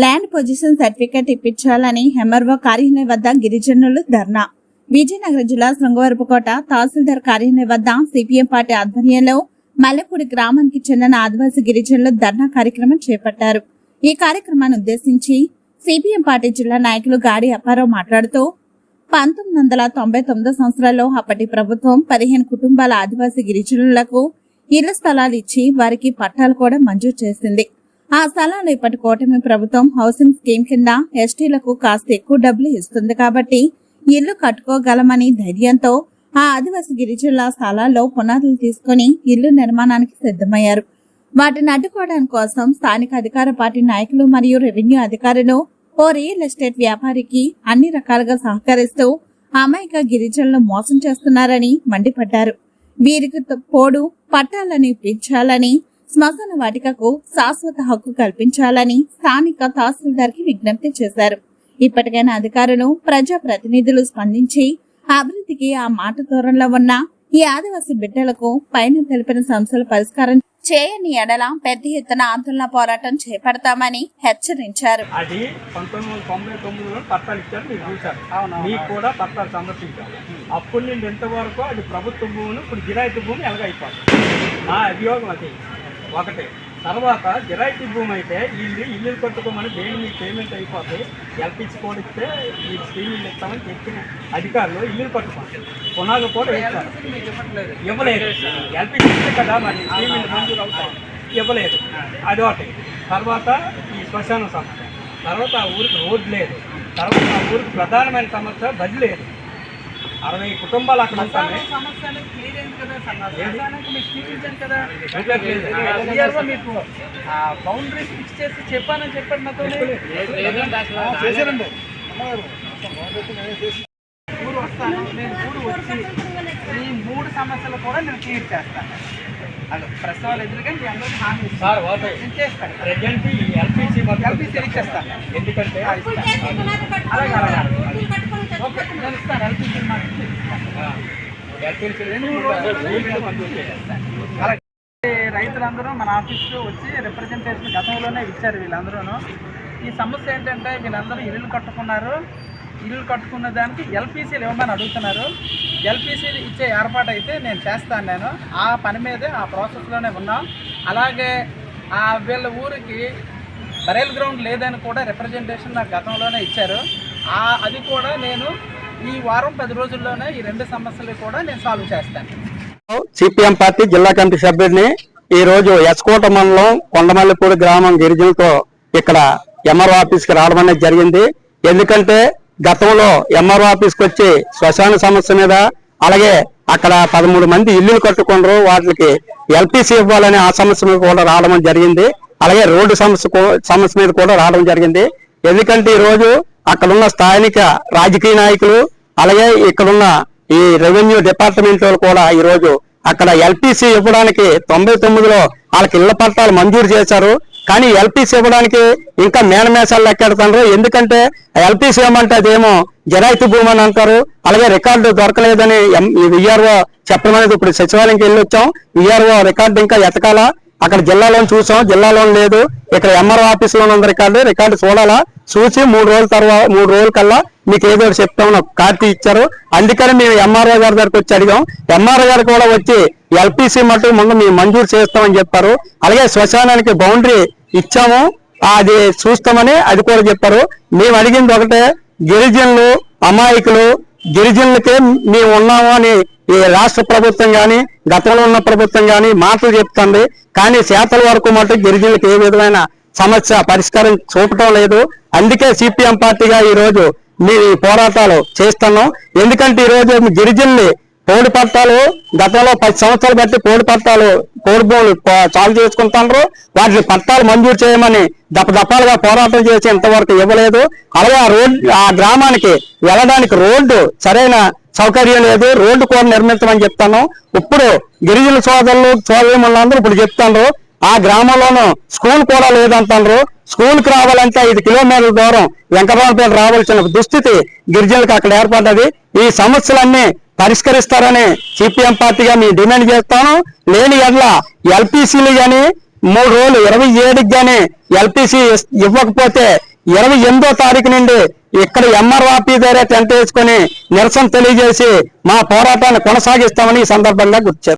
Land position certificate ఇప్పించాలని హెమర్వో కార్యాలయం వద్ద గిరిజనులు ధర్నా. విజయనగరం జిల్లా శృంగవరపుకోట తహసీల్దార్ కార్యాలయం వద్ద సిపిఎం పార్టీ ఆధ్వర్యంలో మల్లెపూడి గ్రామానికి చెందిన ఆదివాసీ గిరిజనులు ధర్నా కార్యక్రమం చేపట్టారు. ఈ కార్యక్రమాన్ని ఉద్దేశించి సిపిఎం పార్టీ జిల్లా నాయకులు గాడి అప్పారావు మాట్లాడుతూ పంతొమ్మిది వందల తొంభై తొమ్మిదో సంవత్సరాల్లో అప్పటి ప్రభుత్వం పదిహేను కుటుంబాల ఆదివాసీ గిరిజనులకు ఇళ్ళ స్థలాలు ఇచ్చి వారికి పట్టాలు కూడా మంజూరు చేసింది. ఆ స్థలాలు ఇప్పటి కూటమి ప్రభుత్వం హౌసింగ్ స్కీమ్ కింద ఎస్టీలకు కాస్త ఎక్కువ డబ్బులు ఇస్తుంది కాబట్టి ఇల్లు కట్టుకోగలమని ధైర్యంతో ఆ ఆదివాసీ గిరిజనుల స్థలాల్లో పునాదులు తీసుకుని ఇల్లు నిర్మాణానికి సిద్ధమయ్యారు. వాటిని అడ్డుకోవడానికి కోసం స్థానిక అధికార పార్టీ నాయకులు మరియు రెవెన్యూ అధికారులు ఓ రియల్ ఎస్టేట్ వ్యాపారికి అన్ని రకాలుగా సహకరిస్తూ అమాయక గిరిజనులను మోసం చేస్తున్నారని మండిపడ్డారు. వీరికి పోడు పట్టాలని పిచ్చాలని శ్మశాన వాటికకు శాశ్వత హక్కు కల్పించాలని స్థానిక తహసీల్దార్కి విజ్ఞప్తి చేశారు. ఇప్పటికైనా అధికారులు ప్రజా ప్రతినిధులు స్పందించి అభివృద్ధికి ఆ మాట దూరంలో ఉన్న ఈ ఆదివాసీ బిడ్డలకు పైన తెలిపిన సమస్యల పరిష్కారం చేయని ఎడల పెద్ద ఎత్తున ఆందోళన పోరాటం చేపడతామని హెచ్చరించారు. అది పంతొమ్మిది వందల తొంభై తొమ్మిదిలో పట్టాలు ఇచ్చారు మీరు చూశారు. అవును. మీకు కూడా పట్టాలు సందర్శించారు అప్పటి నుండి ఇంతవరకు అది ప్రభుత్వ భూములు ఇప్పుడు గిరాయితీ భూమి ఎలాగైపోతుంది? నా అభియోగం అది. ఒకటి. తర్వాత గిరాయితీ భూమి అయితే ఇల్లు ఇల్లు కట్టుకోమని దేని మీకు పేమెంట్ అయిపోతే ఎల్పిసి కూడా ఇస్తే మీకు స్కీమ్ ఇల్లు ఇస్తామని చెప్పిన అధికారులు ఇల్లు కట్టుకోండి పునాదులు కూడా ఇస్తారు ఇవ్వలేదు. ఎల్పిసి ఇస్తే కదా మరి స్కీమ్ ఇల్లు మంజూరు అవుతాయి. ఇవ్వలేదు. అది ఒకటి. తర్వాత ఈ శ్మశాన సమస్య. తర్వాత ఆ ఊరికి రోడ్ లేదు. తర్వాత ఆ ఊరికి ప్రధానమైన సమస్య బది లేదు. అరవై కుటుంబాలు అక్కడ ఉంటాయి. మీకు బౌండరీస్ ఫిక్స్ చేసి చెప్పానని చెప్పాడు నాతో. ఊరు వస్తాను నేను ఊరు వచ్చి ఈ మూడు సమస్యలు కూడా నేను క్లియర్ చేస్తాను. అది ప్రసవాలు ఎదురుగా మీ అందరికీ హామీ సార్ నేను చేస్తాను. ఎల్పిసి ఎల్పిసి ఇచ్చేస్తాను ఎందుకంటే అలాగే అలాగే ఓకే నేను ఇస్తాను ఎల్పిసి మాకు ఎల్పిసి మంజూరు చేయాలి అలాగే రైతులందరూ మన ఆఫీస్లో వచ్చి రిప్రజెంటేషన్ గతంలోనే ఇచ్చారు వీళ్ళందరూ ఈ సమస్య ఏంటంటే వీళ్ళందరూ ఇల్లు కట్టుకున్నారు. ఇల్లు కట్టుకున్న దానికి ఎల్పిసీలు ఇవ్వమని అడుగుతున్నారు. ఎల్పిసీలు ఇచ్చే ఏర్పాటు అయితే నేను చేస్తాను నేను. ఆ పని మీదే ఆ ప్రాసెస్లోనే ఉన్నాం. అలాగే వీళ్ళ ఊరికి బరేల్ గ్రౌండ్ లేదని కూడా రిప్రజెంటేషన్ నాకు గతంలోనే ఇచ్చారు. అది కూడా నేను ఈ వారం పది రోజుల్లోనే ఈ రెండు సమస్యలు కూడా నేను సాల్వ్ చేస్తాను. సిపిఎం పార్టీ జిల్లా కమిటీ సభ్యుడిని ఈ రోజు ఎస్కోట మండలం కొండమల్లిపూడి గ్రామం గిరిజనులతో ఇక్కడ ఎంఆర్ఓ ఆఫీస్కి రావడం అనేది జరిగింది. ఎందుకంటే గతంలో ఎంఆర్ఓ ఆఫీస్కి వచ్చి శ్మశాన సమస్య మీద అలాగే అక్కడ పదమూడు మంది ఇల్లులు కట్టుకున్నారు. వాటికి ఎల్పిసి ఇవ్వాలనే ఆ సమస్య మీద కూడా రావడం జరిగింది. అలాగే రోడ్డు సమస్య సమస్య మీద కూడా రావడం జరిగింది. ఎందుకంటే ఈ రోజు అక్కడున్న స్థానిక రాజకీయ నాయకులు అలాగే ఇక్కడున్న ఈ రెవెన్యూ డిపార్ట్మెంట్ వాళ్ళు కూడా ఈ రోజు అక్కడ ఎల్పిసి ఇవ్వడానికి తొంభై తొమ్మిదిలో వాళ్ళకి ఇళ్ళ పట్టాలు మంజూరు చేశారు. కానీ ఎల్పిసి ఇవ్వడానికి ఇంకా మేనమేషాలు లెక్కెడతారు ఎందుకంటే ఎల్పిసి ఏమంటే అదేమో జరాయితీ భూమి అని అంటారు. అలాగే రికార్డు దొరకలేదని ఈ విఆర్ఓ చెప్పడం ఇప్పుడు సచివాలయంకి వెళ్ళి వచ్చాం విఆర్ఓ రికార్డు ఇంకా ఎతకాలా? అక్కడ జిల్లాలో చూసాం జిల్లాలో లేదు. ఇక్కడ ఎంఆర్ఓ ఆఫీస్లో ఉంది రికార్డు రికార్డు చూడాలా? చూసి మూడు రోజుల తర్వాత మూడు రోజుల కల్లా మీకు ఏదో ఒకటి చెప్తామని ఒక ఇచ్చారు. అందుకని మేము ఎంఆర్ఓ గారి దగ్గరకు వచ్చి అడిగాం. ఎంఆర్ఓ గారు కూడా వచ్చి ఎల్పిసి మటు ముందు మేము మంజూరు చేస్తామని చెప్పారు. అలాగే శ్మశానానికి బౌండరీ ఇచ్చాము. అది చూస్తామని అది కూడా చెప్పారు. మేము అడిగింది ఒకటే గిరిజనులు అమాయకులు గిరిజనులకే మేము ఉన్నాము అని ఈ రాష్ట్ర ప్రభుత్వం కానీ గతంలో ఉన్న ప్రభుత్వం కానీ మాటలు చెప్తుంది. కానీ చేతల వరకు మటు గిరిజనులకు ఏ విధమైన సమస్య పరిష్కారం చూపటం లేదు. అందుకే సిపిఎం పార్టీగా ఈ రోజు మీ పోరాటాలు చేస్తున్నాం. ఎందుకంటే ఈ రోజు గిరిజనుల్ని పోడి పట్టాలు గతంలో పది సంవత్సరాలు బట్టి పోడి పట్టాలు పోడి భూములు చాలు చేసుకుంటారు వాటిని పట్టాలు మంజూరు చేయమని దపదపాలుగా పోరాటం చేసి ఇంతవరకు ఇవ్వలేదు. అలాగే ఆ రోడ్ ఆ గ్రామానికి వెళ్ళడానికి రోడ్డు సరైన సౌకర్యం లేదు. రోడ్డు కూడా నిర్మించమని చెప్తాను. ఇప్పుడు గిరిజన సోదరులు సోదరులందరూ ఇప్పుడు చెప్తాను ఆ గ్రామంలోనూ స్కూల్ కూడా లేదంటారు స్కూల్కి రావాలంటే ఐదు కిలోమీటర్ల దూరం వెంకటరామపేట రావాల్సిన దుస్థితి గిరిజనులకు అక్కడ ఏర్పడ్డది. ఈ సమస్యలన్నీ పరిష్కరిస్తారని సిపిఎం పార్టీగా మేము డిమాండ్ చేస్తాను. లేని ఎడ్ల ఎల్పిసిలు కానీ మూడు రోజులు ఇరవై ఏడుకి కానీ ఎల్పిసి ఇవ్వకపోతే ఇరవై ఎనిమిదో తారీఖు నుండి ఇక్కడ ఎంఆర్ఆర్పీ దగ్గర టెంట్ వేసుకొని నిరసన తెలియజేసి మా పోరాటాన్ని కొనసాగిస్తామని ఈ సందర్భంగా గుర్తు